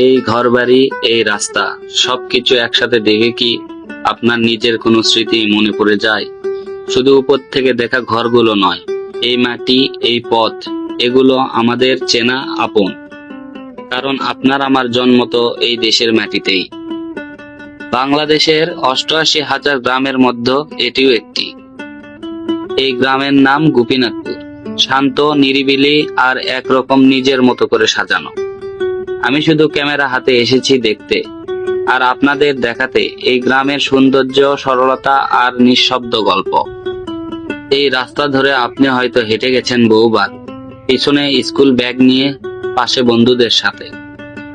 এই ঘরবাড়ি, এই রাস্তা, সবকিছু একসাথে দেখে কি আপনার নিজের কোনো স্মৃতি মনে পড়ে যায়? শুধু উপর থেকে দেখা ঘরগুলো নয়, এই মাটি, এই পথ, এগুলো আমাদের চেনা আপন। কারণ আপনার আমার জন্ম তো এই দেশের মাটিতেই। বাংলাদেশের অষ্টআশি হাজার গ্রামের মধ্যে এটিও একটি। এই গ্রামের নাম গোপীনাথপুর। শান্ত, নিরিবিলি আর একরকম নিজের মতো করে সাজানো। আমি শুধু ক্যামেরা হাতে এসেছি দেখতে, আর আপনাদের দেখাতে এই গ্রামের সৌন্দর্য, সরলতা আর নিঃশব্দ গল্প। এই রাস্তা ধরে আপনি হয়তো হেঁটে গেছেন বহুবার। পিছনে স্কুল ব্যাগ নিয়ে, পাশে বন্ধুদের সাথে।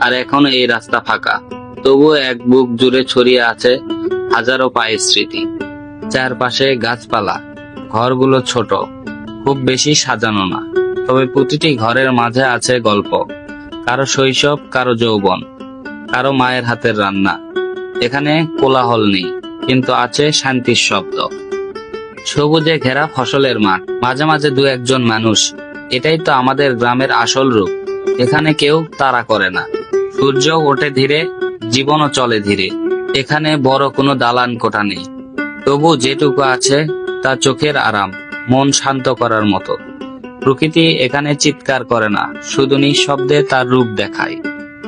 আর এখন এই রাস্তা ফাঁকা। তবুও এক বুক জুড়ে ছড়িয়ে আছে হাজারো পায়ের স্মৃতি। চারপাশে গাছপালা, ঘরগুলো ছোট, খুব বেশি সাজানো না। তবে প্রতিটি ঘরের মাঝে আছে গল্প। কারও শৈশব, কারও যৌবন, কারও মায়ের হাতের রান্না। এখানে কোলাহল নেই, কিন্তু আছে শান্তির শব্দ। সবুজে ঘেরা ফসলের মাঠ, মাঝে মাঝে দু একজন মানুষ, এটাই তো আমাদের গ্রামের আসল রূপ। এখানে কেউ তাড়া করে না। সূর্য ওঠে ধীরে, জীবনও চলে ধীরে। এখানে বড় কোনো দালান কোঠা নেই। তবু যেটুকু আছে, তা চোখের আরাম, মন শান্ত করার মতো। প্রকৃতি এখানে চিৎকার করে না, শুধু নিঃশব্দে তার রূপ দেখায়।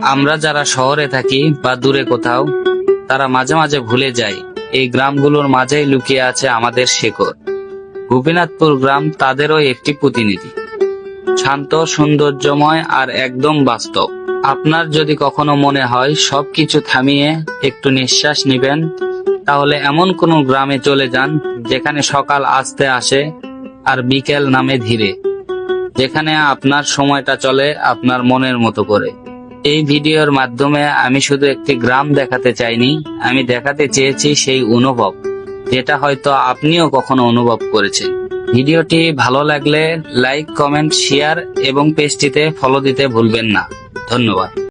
আমরা যারা শহরে থাকি বা দূরে কোথাও, তারা মাঝে মাঝে ভুলে যায় এই গ্রামগুলোর মাঝেই লুকিয়ে আছে আমাদের শেকড়। গোপীনাথপুর গ্রাম তাদেরও একটি প্রতিনিধি। শান্ত, সৌন্দর্যময় আর একদম বাস্তব। আপনার যদি কখনো মনে হয় সবকিছু থামিয়ে একটু নিঃশ্বাস নিবেন, তাহলে এমন কোনো গ্রামে চলে যান, যেখানে সকাল আসতে আসে আর বিকেল নামে ধীরে। যেখানে আপনার সময়টা চলে আপনার মনের মতো করে। এই ভিডিওর মাধ্যমে আমি শুধু একটি গ্রাম দেখাতে চাইনি, আমি দেখাতে চেয়েছি সেই অনুভব, যেটা হয়তো আপনিও কখনো অনুভব করেছেন। ভিডিওটি ভালো লাগলে লাইক, কমেন্ট, শেয়ার এবং পেজটিতে ফলো দিতে ভুলবেন না। ধন্যবাদ।